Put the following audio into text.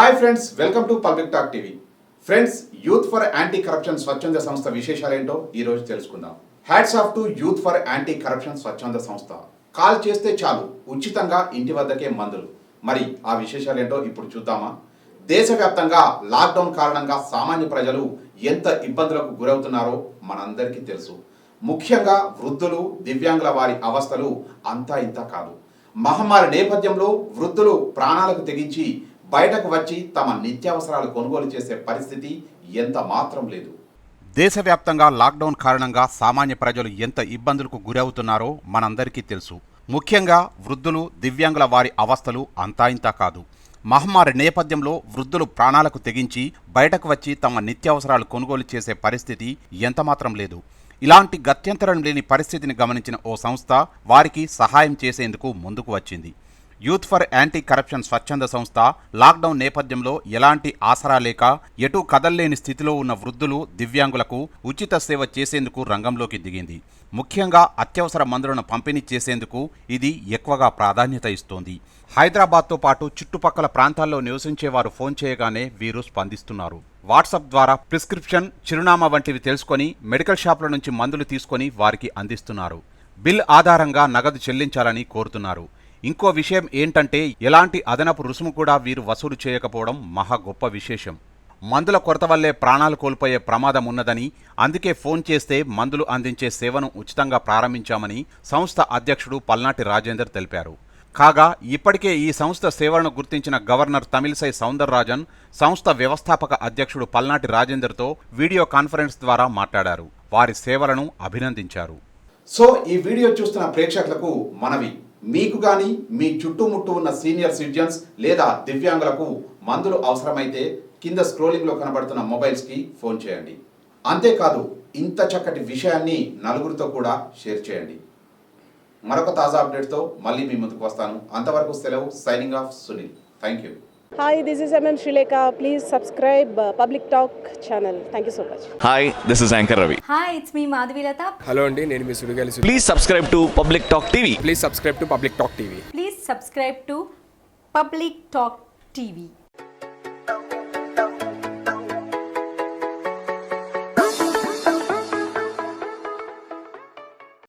Hi friends welcome to Public Talk TV friends Youth for Anti Corruption స్వచ్ఛంద సంస్థ విశేషాలేంటో ఈ రోజు తెలుసుకుందాం. Hats off to Youth for Anti Corruption స్వచ్ఛంద సంస్థ కాల్ చేస్తే చాలు ఉచితంగా ఇంటి వద్దకే మందులు. మరి ఆ విశేషాలేంటో ఇప్పుడు చూద్దామా? దేశవ్యాప్తంగా లాక్డౌన్ కారణంగా సామాన్య ప్రజలు ఎంత ఇబ్బందులకు గురవుతున్నారో మనందరికీ తెలుసు. ముఖ్యంగా వృద్ధులు దివ్యాంగుల వారి అవస్థలు అంతా ఇంత కాదు. మహమ్మారి నేపథ్యంలో వృద్ధులు ప్రాణాలకు తెగించి బయటకు వచ్చి తమ నిత్యావసరాలు కొనుగోలు చేసే పరిస్థితి ఎంత మాత్రం లేదు. దేశవ్యాప్తంగా లాక్డౌన్ కారణంగా సామాన్య ప్రజలు ఎంత ఇబ్బందులకు గురవుతున్నారో మనందరికీ తెలుసు. ముఖ్యంగా వృద్ధులు దివ్యాంగుల వారి అవస్థలు అంతా ఇంతా కాదు. మహమ్మారి నేపథ్యంలో వృద్ధులు ప్రాణాలకు తెగించి బయటకు వచ్చి తమ నిత్యావసరాలు కొనుగోలు చేసే పరిస్థితి ఎంతమాత్రం లేదు. ఇలాంటి గత్యంతరం లేని పరిస్థితిని గమనించిన ఓ సంస్థ వారికి సహాయం చేసేందుకు ముందుకు వచ్చింది. యూత్ ఫర్ యాంటీ కరప్షన్ స్వచ్ఛంద సంస్థ లాక్డౌన్ నేపథ్యంలో ఎలాంటి ఆసరా లేక ఎటు కదల్లేని స్థితిలో ఉన్న వృద్ధులు దివ్యాంగులకు ఉచిత సేవ చేసేందుకు రంగంలోకి దిగింది. ముఖ్యంగా అత్యవసర మందులను పంపిణీ చేసేందుకు ఇది ఎక్కువగా ప్రాధాన్యత ఇస్తోంది. హైదరాబాద్తో పాటు చుట్టుపక్కల ప్రాంతాల్లో నివసించేవారు ఫోన్ చేయగానే వీరు స్పందిస్తున్నారు. వాట్సాప్ ద్వారా ప్రిస్క్రిప్షన్ చిరునామా వంటివి తెలుసుకొని మెడికల్ షాపుల నుంచి మందులు తీసుకొని వారికి అందిస్తున్నారు. బిల్ ఆధారంగా నగదు చెల్లించాలని కోరుతున్నారు. ఇంకో విషయం ఏంటంటే ఎలాంటి అదనపు రుసుము కూడా వీరు వసూలు చేయకపోవడం మహా గొప్ప విశేషం. మందుల కొరత వల్లే ప్రాణాలు కోల్పోయే ప్రమాదం ఉన్నదని అందుకే ఫోన్ చేస్తే మందులు అందించే సేవను ఉచితంగా ప్రారంభించామని సంస్థ అధ్యక్షుడు పల్నాటి రాజేందర్ తెలిపారు. కాగా ఇప్పటికే ఈ సంస్థ సేవలను గుర్తించిన గవర్నర్ తమిళసై సౌందరరాజన్ సంస్థ వ్యవస్థాపక అధ్యక్షుడు పల్నాటి రాజేందర్తో వీడియో కాన్ఫరెన్స్ ద్వారా మాట్లాడారు. వారి సేవలను అభినందించారు. సో ఈ వీడియో చూస్తున్న ప్రేక్షకులకు మనవి. మీకు కానీ మీ చుట్టుముట్టు ఉన్న సీనియర్ సిటిజన్స్ లేదా దివ్యాంగులకు మందులు అవసరమైతే కింద స్క్రోలింగ్లో కనబడుతున్న మొబైల్స్కి ఫోన్ చేయండి. అంతేకాదు ఇంత చక్కటి విషయాన్ని నలుగురితో కూడా షేర్ చేయండి. మరొక తాజా అప్డేట్తో మళ్ళీ మీ ముందుకు వస్తాను. అంతవరకు సెలవు signing off Sunil. Thank you Hi, this is MM Srileka. Please subscribe uh, Public Talk channel. Thank you so much. Hi this is anchor Ravi hi it's me Madhavilatha hello అండి నేను మీ సుడిగాలి సు- please subscribe to Public Talk TV please subscribe to Public Talk TV please subscribe to Public Talk TV